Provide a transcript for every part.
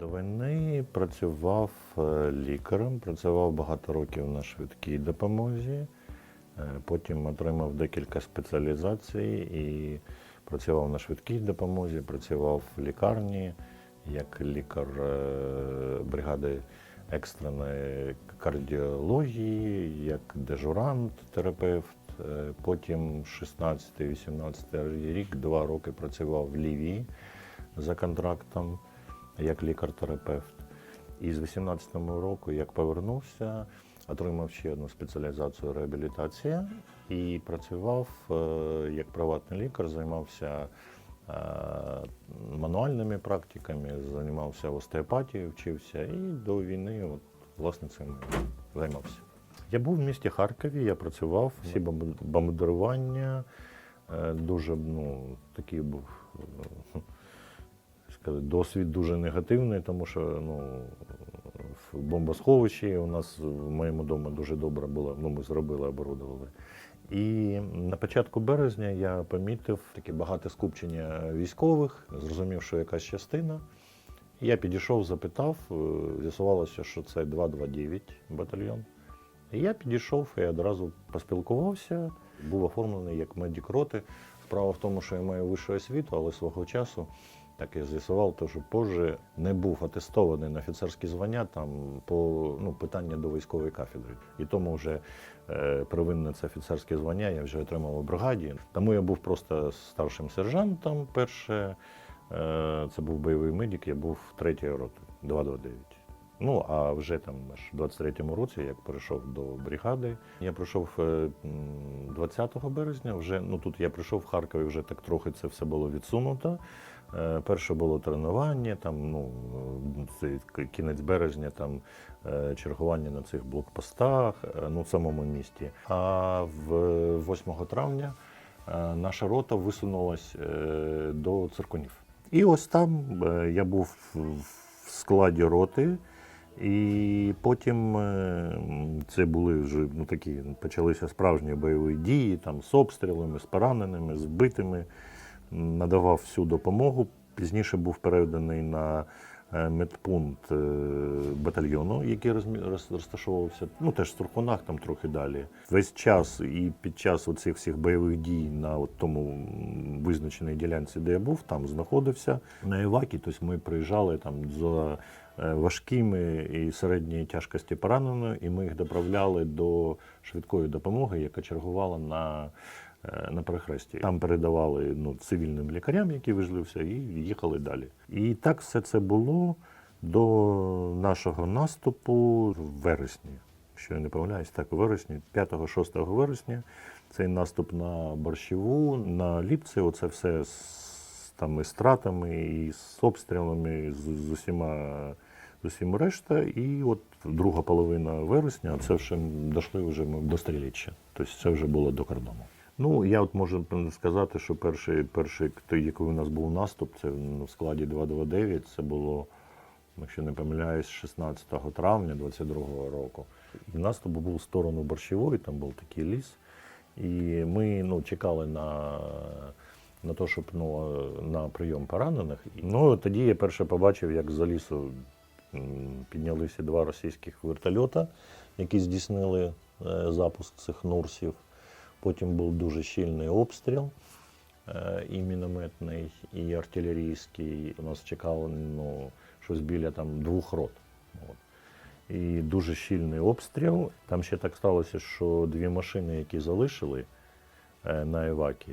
До війни працював е, лікарем, працював багато років на швидкій допомозі. Е, Потім отримав декілька спеціалізацій і працював на швидкій допомозі, працював в лікарні як лікар е, бригади екстреної кардіології, як дежурант, терапевт. Потім 16-18 рік, два роки працював в Лівії за контрактом як лікар-терапевт. І з 18-го року, як повернувся, отримав ще одну спеціалізацію реабілітація і працював е, як приватний лікар, займався е, мануальними практиками, займався остеопатією, вчився і до війни от, власне цим займався. Я був в місті Харкові, я працював, всі бомб- бомбардування, е, дуже ну, такий був сказати, досвід дуже негативний, тому що ну, в бомбосховищі у нас в моєму домі дуже добре було, ну ми зробили, оборудували. І на початку березня я помітив таке багате скупчення військових, зрозумів, що якась частина. Я підійшов, запитав, е, з'ясувалося, що це 229 батальйон. І я підійшов і одразу поспілкувався, був оформлений як медик роти. Справа в тому, що я маю вищу освіту, але свого часу так я з'ясував, що позже не був атестований на офіцерські звання там по ну, питання до військової кафедри. І тому вже е, первинне це офіцерське звання я вже отримав у бригаді. Тому я був просто старшим сержантом. Перше е, це був бойовий медик, я був третьої роти, 229. Ну, а вже там аж в 23-му році, як перейшов до бригади, я прийшов е, 20 березня. Вже ну тут я прийшов в Харкові, вже так трохи це все було відсунуто. Е, Перше було тренування, там ну кінець березня, там е, чергування на цих блокпостах, е, ну в самому місті. А в 8 травня наша рота висунулась е, до циркунів. І ось там я був в складі роти. І потім це були вже ну, такі, почалися справжні бойові дії там, з обстрілами, з пораненими, з вбитими. Надавав всю допомогу. Пізніше був переданий на е, медпункт е, батальйону, який розташовувався, ну теж в Туркунах, там трохи далі. Весь час і під час оцих всіх бойових дій на от тому визначеній ділянці, де я був, там знаходився на Івакі. Тобто ми приїжджали там за е, важкими і середньої тяжкості пораненими, і ми їх доправляли до швидкої допомоги, яка чергувала на, на перехресті. Там передавали ну, цивільним лікарям, які вижили все, і їхали далі. І так все це було до нашого наступу в вересні. Якщо я не помиляюсь, так, у вересні, 5-6 вересня, цей наступ на Борщеву, на Ліпце, оце все з, там, і з тратами, і з обстрілами, з, з усіма з усім решта. І от друга половина вересня, це вже дійшли вже до Стріліччя. Тобто це вже було до кордону. Ну, я от можу сказати, що перший, перший який у нас був наступ, це в складі 229, це було, якщо не помиляюсь, 16 травня 22-го року. І наступ був в сторону Борщевої, там був такий ліс. І ми ну, чекали на, на те, щоб ну, на прийом поранених. Ну, тоді я перше побачив, як за лісу піднялися два російських вертольота, які здійснили е, запуск цих нурсів. Потім був дуже щільний обстріл е, і мінометний, і артилерійський. У нас чекало ну, щось біля там, двох рот. От. І дуже щільний обстріл. Там ще так сталося, що дві машини, які залишили е, на Івакі,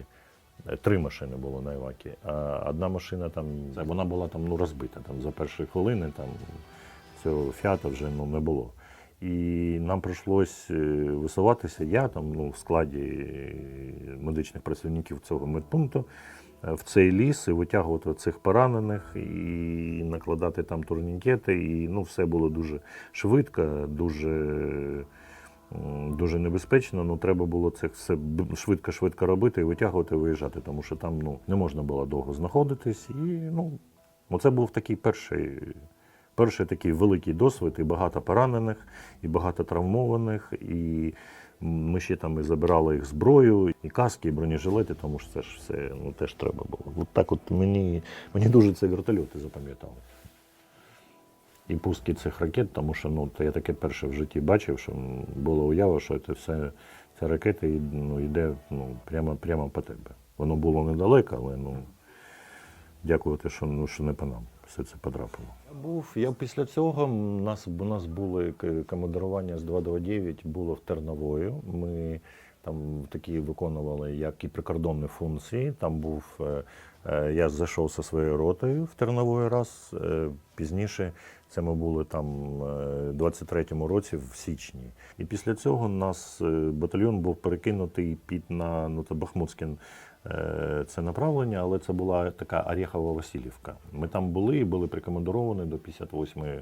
е, три машини було на Івакі, а одна машина там, вона була там ну, розбита. Там, за перші хвилини там, цього фіата вже ну, не було. І нам прийшлось е, висуватися. Я там ну, в складі е, медичних працівників цього медпункту е, в цей ліс і витягувати цих поранених, і накладати там турнікети. І ну, все було дуже швидко, дуже, дуже небезпечно. Ну, треба було це все швидко-швидко робити і витягувати, виїжджати, тому що там ну, не можна було довго знаходитись. І ну, це був такий перший. Перший такий великий досвід, і багато поранених, і багато травмованих, і ми ще там і забирали їх зброю, і каски, і бронежилети, тому що це ж все ну, теж треба було. От так от мені, мені дуже це вертольоти запам'ятали. і пуски цих ракет, тому що ну, я таке перше в житті бачив, що м, було уява, що це все ця ракета ну, йде ну, прямо, прямо по тебе. Воно було недалеко, але ну, дякувати, що, ну, що не по нам все це потрапило. Я був, я після цього м, нас, у нас були к- командирування з 229 було в Терновою. Ми там такі виконували як і прикордонні функції. Там був е, е, я зайшов зі своєю ротою в Тернової раз. е, Пізніше це ми були там е, 23-му році в січні. І після цього нас е, батальйон був перекинутий під на ну, е, це направлення, але це була така Орєхова Васильівка. Ми там були і були прикомандовані до 58-ї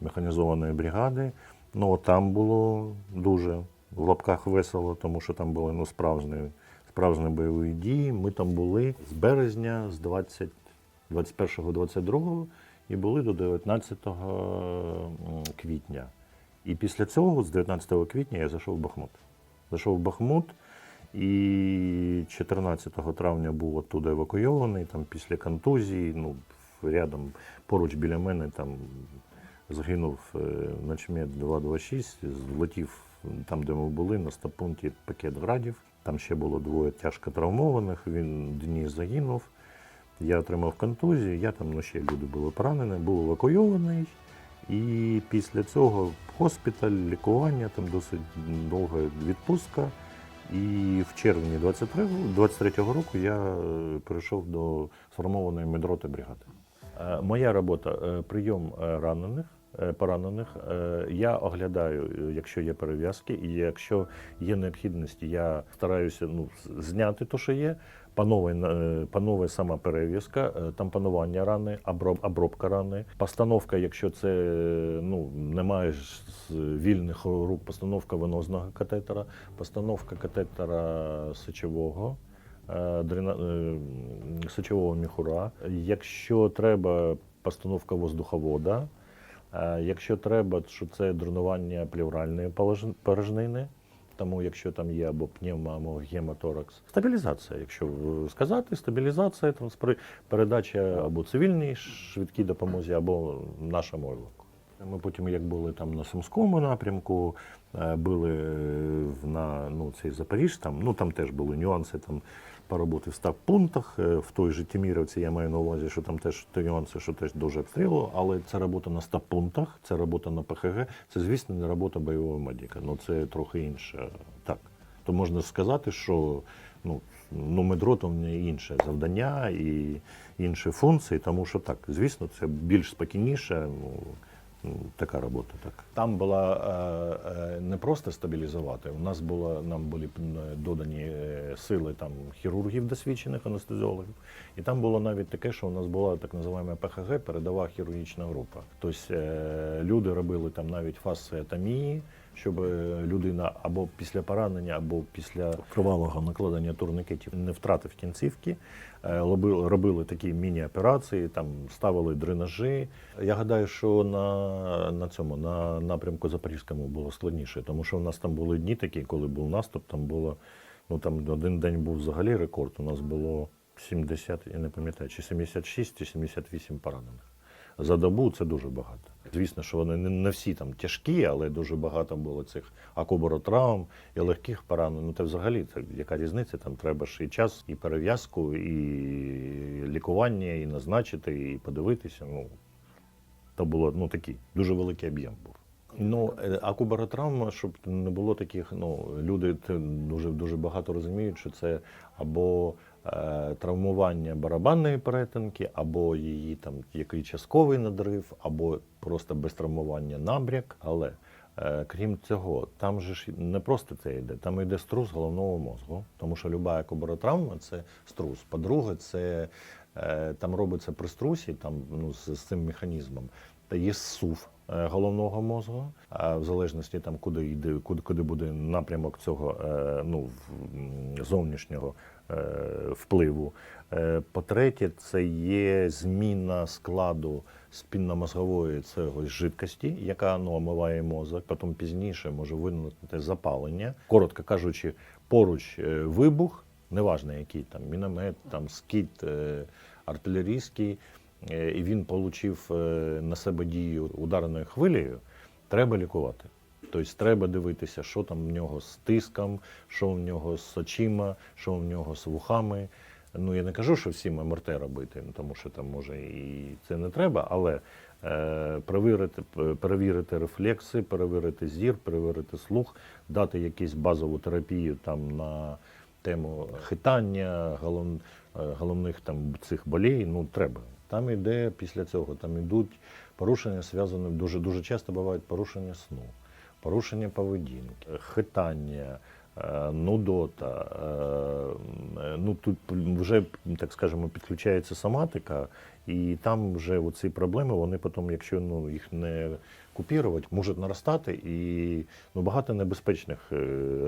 механізованої бригади. Ну, там було дуже в лапках весело, тому що там були ну, справжні, справжні бойові дії. Ми там були з березня, з 20, 21-22 і були до 19 квітня. І після цього, з 19 квітня, я зайшов в Бахмут. Зайшов в Бахмут і 14 травня був оттуда евакуйований, там після контузії, ну, рядом поруч біля мене там загинув е, начмет 226, злетів там, де ми були, на стапунті пакет градів. Там ще було двоє тяжко травмованих. Він Денис загинув. Я отримав контузію, я там ну, ще люди були поранені, був евакуйований. І після цього госпіталь, лікування, там досить довга відпустка. І в червні 23 23-го року я е, перейшов до сформованої медроти бригади. Е, Моя робота е, прийом ранених. Поранених я оглядаю, якщо є перев'язки, і якщо є необхідність, я стараюся ну, зняти те, що є. Панове, е, панове сама перев'язка, е, там панування рани, оброб, обробка рани, постановка, якщо це е, ну, немає вільних рук, постановка венозного катетера, постановка катетера сечового е, е, сечового міхура. Якщо треба, постановка воздуховода. Якщо треба, що це дренування плевральної полож- порожнини, тому якщо там є або пневма, або гемоторакс. Стабілізація, якщо сказати, стабілізація, там, передача або цивільній швидкій допомозі, або нашому орлику. Ми потім, як були там на Сумському напрямку, е, були е, на ну, цей Запоріж, там, ну там теж були нюанси там по роботи в стаб пунктах. е, В той же Тіміровці я маю на увазі, що там теж нюанси, що теж дуже обстрілу, але це робота на стаб пунктах, це робота на ПХГ, це, звісно, не робота бойового медика. Ну це трохи інше. Так. То можна сказати, що ну, ну медрота в неї інше завдання і інші функції, тому що так, звісно, це більш спокійніше. Ну, Така робота, так. Там була е, е, не просто стабілізувати. У нас було, нам були додані е, сили там, хірургів досвідчених, анестезіологів. І там було навіть таке, що у нас була так називаємо ПХГ, передова хірургічна група. Тобто люди робили там навіть фасеатомії, щоб е, людина або після поранення, або після кривавого накладення турникетів не втратив кінцівки. Е, робили такі міні-операції, там ставили дренажі. Я гадаю, що на, на цьому на напрямку Запорізькому було складніше, тому що у нас там були дні такі, коли був наступ, там було ну там один день був взагалі рекорд. У нас було 70, я не пам'ятаю, чи 76, чи 78 поранених. За добу це дуже багато. Звісно, що вони не, всі там тяжкі, але дуже багато було цих акуборотравм і легких поранень. Ну, це взагалі це яка різниця? Там треба ж і час, і перев'язку, і лікування, і назначити, і подивитися. Ну, то було ну, такий дуже великий об'єм був. Ну, е, акубаротравма, щоб не було таких, ну, люди дуже, дуже багато розуміють, що це або е, травмування барабанної перетинки, або її там який частковий надрив, або просто без травмування набряк. Але е, крім цього, там же ж не просто це йде, там йде струс головного мозку, тому що люба акубаротравма це струс. По-друге, це е, там робиться при струсі, там ну, з, з цим механізмом. Є сув е, головного мозку, в залежності там, куди йде, куди, куди буде напрямок цього е, ну, зовнішнього е, впливу. По-третє, це є зміна складу спінномозгової цього жидкості, яка ну, омиває мозок. Потім пізніше може виникнути запалення. Коротко кажучи, поруч вибух, неважно який там міномет, там скіт, артилерійський. Е, і він отримав на себе дію ударною хвилею, треба лікувати. Тобто треба дивитися, що там в нього з тиском, що в нього з очима, що в нього з вухами. Ну я не кажу, що всім МРТ робити, тому що там може і це не треба, але е, перевірити, перевірити рефлекси, перевірити зір, перевірити слух, дати якусь базову терапію там на тему хитання, голов, е, головних там цих болей, ну треба. Там іде після цього, там ідуть порушення, зв'язані дуже дуже часто бувають порушення сну, порушення поведінки, хитання, е, нудота. е, Ну тут вже так скажемо підключається соматика, і там вже оці проблеми, вони потім, якщо ну їх не купірувати, можуть наростати, і ну багато небезпечних е,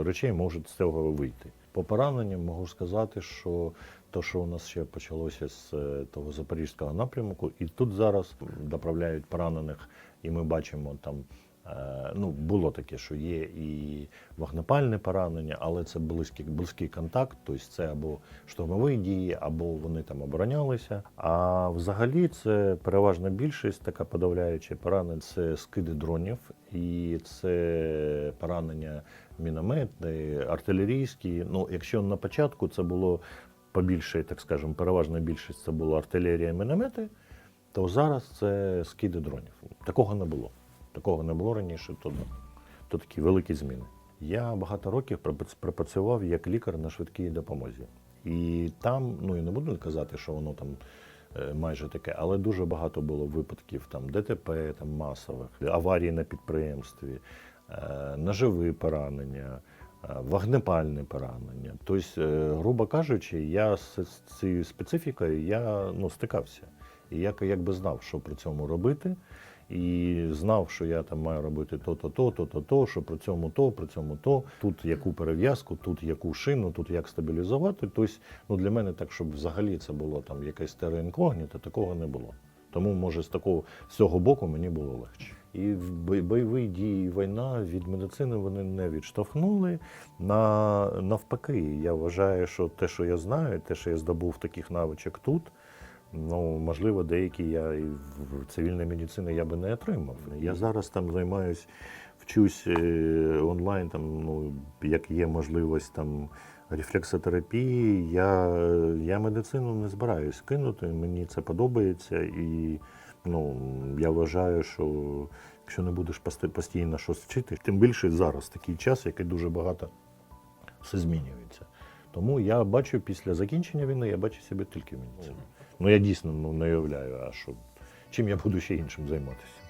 речей можуть з цього вийти. По пораненням можу сказати, що то, що у нас ще почалося з е, того запорізького напрямку, і тут зараз доправляють поранених, і ми бачимо там. е, Ну, було таке, що є і вогнепальне поранення, але це близький, близький контакт, тобто це або штурмові дії, або вони там оборонялися. А взагалі це переважна більшість, така подавляюча поранень, це скиди дронів, і це поранення мінометні, артилерійські. Ну, якщо на початку це було побільше, так скажемо, переважна більшість це була артилерія і міномети, то зараз це скиди дронів. Такого не було. Такого не було раніше, то, то такі великі зміни. Я багато років пропрацював як лікар на швидкій допомозі. І там, ну я не буду казати, що воно там е, майже таке, але дуже багато було випадків там ДТП, там масових, аварії на підприємстві, е, ножові поранення, е, вогнепальне поранення. Тобто, грубо кажучи, я з цією специфікою я ну, стикався. І я якби знав, що при цьому робити. І знав, що я там маю робити то-то, то, то-то, то, що при цьому то, при цьому то, тут яку перев'язку, тут яку шину, тут як стабілізувати. Тобто, ну для мене так, щоб взагалі це було там якесь тереінкогніто, такого не було. Тому, може, з такого з цього боку мені було легше. І бойові дії, і війна від медицини вони не відштовхнули. На, навпаки, я вважаю, що те, що я знаю, те, що я здобув таких навичок тут, Ну, можливо, деякі я і в цивільній медицині я би не отримав. Я зараз там займаюсь, вчусь е, онлайн, там, ну, як є можливість там рефлексотерапії. Я, я медицину не збираюсь кинути, мені це подобається. І ну, я вважаю, що якщо не будеш постійно щось вчити, тим більше зараз такий час, який дуже багато все змінюється. Тому я бачу після закінчення війни, я бачу себе тільки в медицині. Ну я дійсно ну, не уявляю, а що чим я буду ще іншим займатися.